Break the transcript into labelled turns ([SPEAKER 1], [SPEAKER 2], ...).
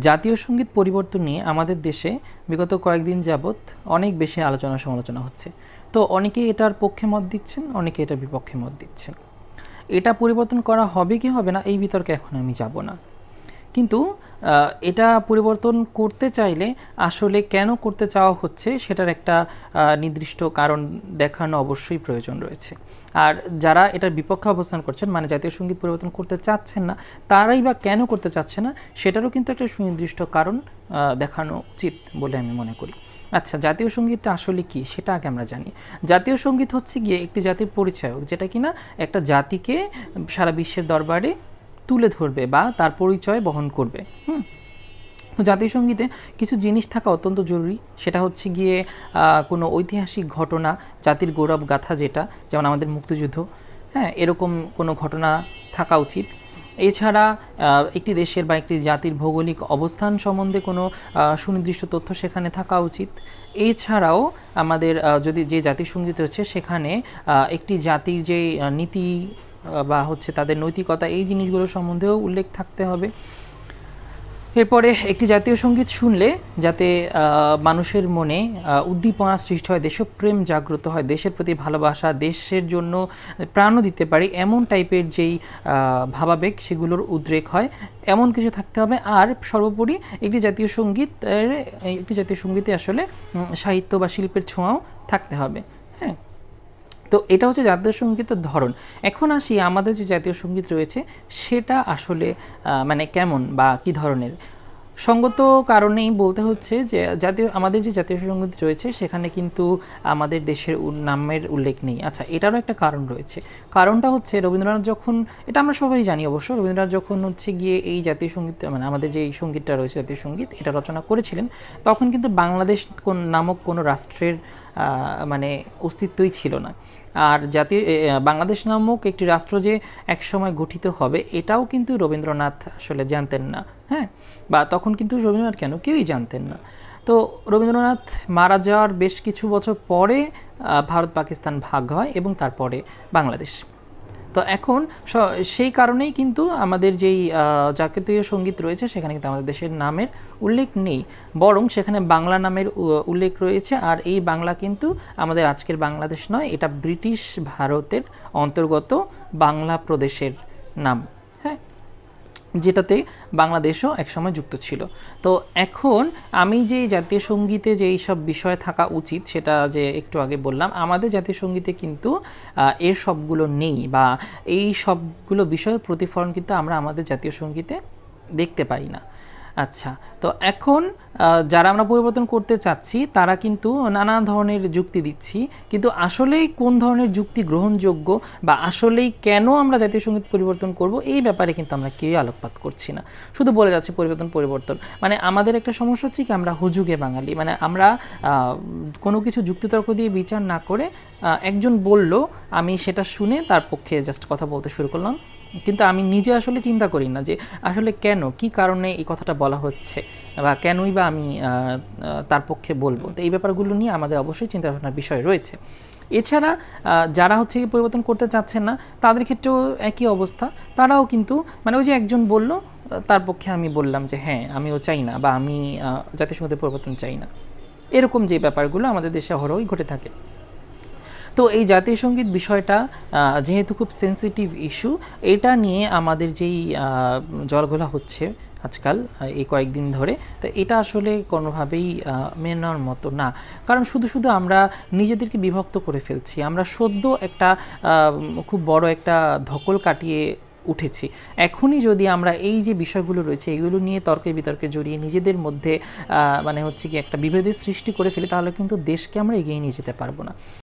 [SPEAKER 1] জাতীয় সংগীত পরিবর্তন নিয়ে আমাদের দেশে বিগত কয়েকদিন যাবৎ অনেক বেশি আলোচনা সমালোচনা হচ্ছে। তো অনেকে এটার পক্ষে মত দিচ্ছেন, অনেকে এটার বিপক্ষে মত দিচ্ছেন। এটা পরিবর্তন করা হবে কি হবে না, এই বিতর্কে এখন আমি যাব না। কিন্তু এটা পরিবর্তন করতে চাইলে আসলে কেন করতে চাওয়া হচ্ছে সেটার একটা নির্দিষ্ট কারণ দেখানো অবশ্যই প্রয়োজন রয়েছে। আর যারা এটার বিপক্ষে অবস্থান করছেন মানে জাতীয় সংগীত পরিবর্তন করতে চাচ্ছেন না, তারাই বা কেন করতে চাচ্ছে না, সেটারও কিন্তু একটা সুনির্দিষ্ট কারণ দেখানো উচিত বলে আমি মনে করি। আচ্ছা জাতীয় সঙ্গীতটা আসলে কি সেটা আগে আমরা জানি। জাতীয় সংগীত হচ্ছে গিয়ে একটি জাতির পরিচয়ক, যেটা কিনা একটা জাতিকে সারা বিশ্বের দরবারে তুলে ধরবে বা তার পরিচয় বহন করবে, হুম? জাতীয় সঙ্গীতে কিছু জিনিস থাকা অত্যন্ত জরুরি। সেটা হচ্ছে গিয়ে কোনো ঐতিহাসিক ঘটনা, জাতির গৌরব গাথা যেটা, যেমন আমাদের মুক্তিযুদ্ধ হ্যাঁ এরকম কোনো ঘটনা থাকা উচিত। এছাড়া একটি দেশের বা একটি জাতির ভৌগোলিক অবস্থান সম্বন্ধে কোনো সুনির্দিষ্ট তথ্য সেখানে থাকা উচিত। এছাড়াও আমাদের যদি যে জাতীয় সংগীত রয়েছে, সেখানে একটি জাতির যে নীতি বা হচ্ছে তাদের নৈতিকতা, এই জিনিসগুলো সম্বন্ধেও উল্লেখ থাকতে হবে। এরপরে একটি জাতীয় সংগীত শুনলে যাতে মানুষের মনে উদ্দীপনা সৃষ্টি হয় দেশপ্রেম জাগ্রত হয়, দেশের প্রতি ভালোবাসা, দেশের জন্য প্রাণও দিতে পারি, এমন টাইপের যেই ভাবাবেগ সেগুলোর উদ্রেক হয়, এমন কিছু থাকতে হবে। আর সর্বোপরি একটি জাতীয় সংগীত একটি জাতীয় সঙ্গীতে আসলে সাহিত্য বা শিল্পের ছোঁয়াও থাকতে হবে। হ্যাঁ? তো এটা হচ্ছে জাতীয় সঙ্গীতের ধরন। এখন আসি আমাদের যে জাতীয় সংগীত রয়েছে, সেটা আসলে মানে কেমন বা কি ধরনের? সঙ্গত কারণেই বলতে হচ্ছে যে, জাতীয়, আমাদের যে জাতীয় সংগীত রয়েছে, সেখানে কিন্তু আমাদের দেশের নামের উল্লেখ নেই। আচ্ছা এটারও একটা কারণ রয়েছে। কারণটা হচ্ছে রবীন্দ্রনাথ যখন, এটা আমরা সবাই জানি অবশ্য, রবীন্দ্রনাথ যখন হচ্ছে গিয়ে এই জাতীয় সংগীত মানে আমাদের যে এই সঙ্গীতটা রয়েছে, জাতীয় সংগীত, এটা রচনা করেছিলেন, তখন কিন্তু বাংলাদেশ কোন, নামক কোনো রাষ্ট্রের মানে অস্তিত্বই ছিল না। আর জাতীয় বাংলাদেশ নামক একটি রাষ্ট্র যে এক সময় গঠিত হবে, এটাও কিন্তু রবীন্দ্রনাথ আসলে জানতেন না হ্যাঁ? বা তখন কিন্তু রবীন্দ্রনাথ কেন কেউই জানতেন না। তো রবীন্দ্রনাথ মারা যাওয়ার বেশ কিছু বছর পরে ভারত পাকিস্তান ভাগ হয় এবং তারপরে বাংলাদেশ। তো এখন সেই কারণেই কিন্তু আমাদের যেই জাতীয় সংগীত রয়েছে, সেখানে কিন্তু আমাদের দেশের নামের উল্লেখ নেই। বরং সেখানে বাংলা নামের উল্লেখ রয়েছে, আর এই বাংলা কিন্তু আমাদের আজকের বাংলাদেশ নয়, এটা ব্রিটিশ ভারতের অন্তর্গত বাংলা প্রদেশের নাম। যেটাতে বাংলাদেশও একসময় যুক্ত ছিল। তো এখন আমি যে জাতীয় সঙ্গীতে যে সব বিষয় থাকা উচিত সেটা যে একটু আগে বললাম, আমাদের জাতীয় সঙ্গীতে কিন্তু এর সবগুলো নেই বা এই সবগুলো বিষয়ের প্রতিফলন কিন্তু আমরা আমাদের জাতীয় সঙ্গীতে দেখতে পাই না। আচ্ছা তো এখন যারা আমরা পরিবর্তন করতে চাচ্ছি, তারা কিন্তু নানা ধরনের যুক্তি দিচ্ছি। কিন্তু আসলেই কোন ধরনের যুক্তি গ্রহণযোগ্য বা আসলেই কেন আমরা জাতীয় সংগীত পরিবর্তন করব, এই ব্যাপারে কিন্তু আমরা কেউই আলোকপাত করছি না। শুধু বলে যাচ্ছে পরিবর্তন পরিবর্তন। মানে আমাদের একটা সমস্যা হচ্ছে কি, আমরা হুজুগে বাঙালি। মানে আমরা কোনো কিছু যুক্তিতর্ক দিয়ে বিচার না করে একজন বলল, আমি সেটা শুনে তার পক্ষে জাস্ট কথা বলতে শুরু করলাম। কিন্তু আমি নিজে আসলে চিন্তা করি না যে আসলে কেন, কি কারণে এই কথাটা বলা হচ্ছে বা কেনই বা আমি তার পক্ষে বলব। তো এই ব্যাপারগুলো নিয়ে আমাদের অবশ্যই চিন্তা ভাবনার বিষয় রয়েছে। এছাড়া যারা হচ্ছে কি পরিবর্তন করতে চাচ্ছেন না, তাদের ক্ষেত্রেও একই অবস্থা। তারাও কিন্তু মানে ওই যে একজন বলল, তার পক্ষে আমি বললাম যে হ্যাঁ আমিও চাই না বা আমি সঙ্গীতের পরিবর্তন চাই না। এরকম যে ব্যাপারগুলো আমাদের দেশে হরই ঘটে থাকে। তো এই জাতীয় সংগীত বিষয়টা যেহেতু খুব সেন্সিটিভ ইস্যু এটা নিয়ে আমাদের যেই জলঘোলা হচ্ছে আজকাল এই কয়েকদিন ধরে, তো এটা আসলে কোনোভাবেই মেনে নেওয়ার মতো না। কারণ শুধু শুধু আমরা নিজেদেরকে বিভক্ত করে ফেলছি, আমরা সদ্য একটা খুব বড় একটা ধকল কাটিয়ে উঠেছি। এখনই যদি আমরা এই যে বিষয়গুলো রয়েছে, এগুলো নিয়ে তর্কে বিতর্কে জড়িয়ে নিজেদের মধ্যে মানে হচ্ছে কি একটা বিভেদের সৃষ্টি করে ফেলি, তাহলে কিন্তু দেশকে আমরা এগিয়ে নিয়ে যেতে পারব না।